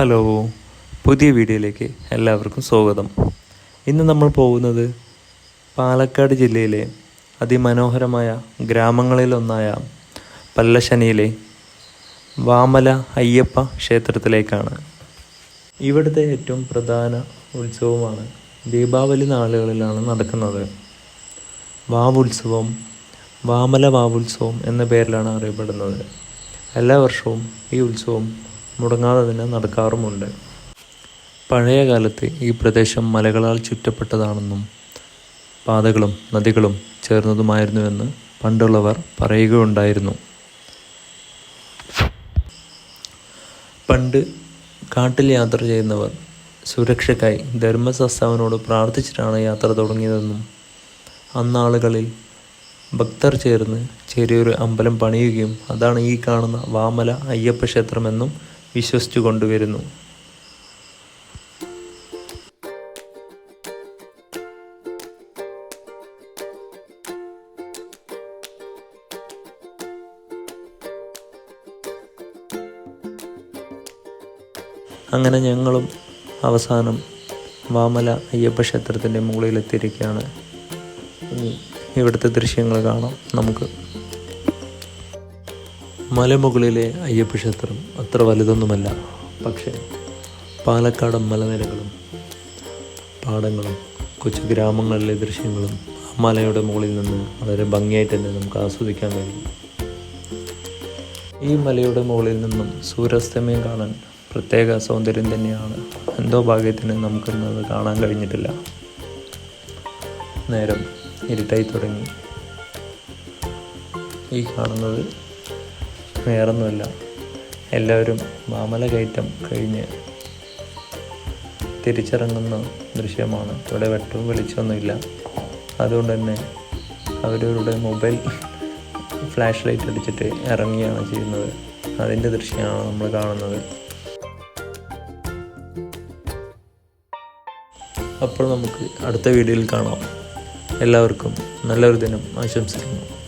Hello പുതിയ വീഡിയോയിലേക്ക് എല്ലാവർക്കും സ്വാഗതം. ഇന്ന് നമ്മൾ പോകുന്നത് പാലക്കാട് ജില്ലയിലെ അതിമനോഹരമായ ഗ്രാമങ്ങളിലൊന്നായ പല്ലശനിയിലെ വാമല അയ്യപ്പ ക്ഷേത്രത്തിലേക്കാണ്. ഇവിടുത്തെ ഏറ്റവും പ്രധാന ഉത്സവമാണ് ദീപാവലി നാളുകളിലാണ് നടക്കുന്നത്. വാവുത്സവം വാമല വാവുത്സവം എന്ന പേരിലാണ് അറിയപ്പെടുന്നത്. എല്ലാ വർഷവും ഈ ഉത്സവം മുടങ്ങാതെ തന്നെ നടക്കാറുമുണ്ട്. പഴയ കാലത്ത് ഈ പ്രദേശം മലകളാൽ ചുറ്റപ്പെട്ടതാണെന്നും പാതകളും നദികളും ചേർന്നതുമായിരുന്നുവെന്ന് പണ്ടുള്ളവർ പറയുകയുണ്ടായിരുന്നു. പണ്ട് കാട്ടിൽ യാത്ര ചെയ്യുന്നവർ സുരക്ഷയ്ക്കായി ധർമ്മസസ്താവിനോട് പ്രാർത്ഥിച്ചിട്ടാണ് യാത്ര തുടങ്ങിയതെന്നും അന്നാളുകളിൽ ഭക്തർ ചേർന്ന് ചെറിയൊരു അമ്പലം പണിയുകയും അതാണ് ഈ കാണുന്ന വാമല അയ്യപ്പ ക്ഷേത്രമെന്നും വിശ്വസിച്ചു കൊണ്ടുവരുന്നു. അങ്ങനെ ഞങ്ങളും അവസാനം വാമല അയ്യപ്പ ക്ഷേത്രത്തിന്റെ മുകളിലെത്തിയിരിക്കുകയാണ്. ഇവിടുത്തെ ദൃശ്യങ്ങൾ കാണാം. നമുക്ക് മലമുകളിലെ അയ്യപ്പ ക്ഷേത്രം അത്ര വലുതൊന്നുമല്ല. പക്ഷേ പാലക്കാടൻ മലനിരകളും പാടങ്ങളും കൊച്ചു ഗ്രാമങ്ങളിലെ ദൃശ്യങ്ങളും ആ മലയുടെ മുകളിൽ നിന്ന് വളരെ ഭംഗിയായിട്ട് തന്നെ നമുക്ക് ആസ്വദിക്കാൻ കഴിയും. ഈ മലയുടെ മുകളിൽ നിന്നും സൂര്യാസ്തമയം കാണാൻ പ്രത്യേക സൗന്ദര്യം തന്നെയാണ്. എന്തോ ഭാഗ്യത്തിന് നമുക്കിന്നത് കാണാൻ കഴിഞ്ഞിട്ടില്ല. നേരം ഇരുട്ടായി തുടങ്ങി. ഈ കാണുന്നത് വേറൊന്നുമല്ല. എല്ലാവരും മാമല കയറ്റം കഴിഞ്ഞ് തിരിച്ചിറങ്ങുന്ന ദൃശ്യമാണ്. ഇവിടെ വെട്ടവും വെളിച്ചമൊന്നുമില്ല. അതുകൊണ്ട് തന്നെ അവരവരുടെ മൊബൈൽ ഫ്ലാഷ് ലൈറ്റ് അടിച്ചിട്ട് ഇറങ്ങിയാണ് ചെയ്യുന്നത്. അതിന്റെ ദൃശ്യമാണ് നമ്മൾ കാണുന്നത്. അപ്പോൾ നമുക്ക് അടുത്ത വീഡിയോയിൽ കാണാം. എല്ലാവർക്കും നല്ലൊരു ദിനം ആശംസിക്കുന്നു.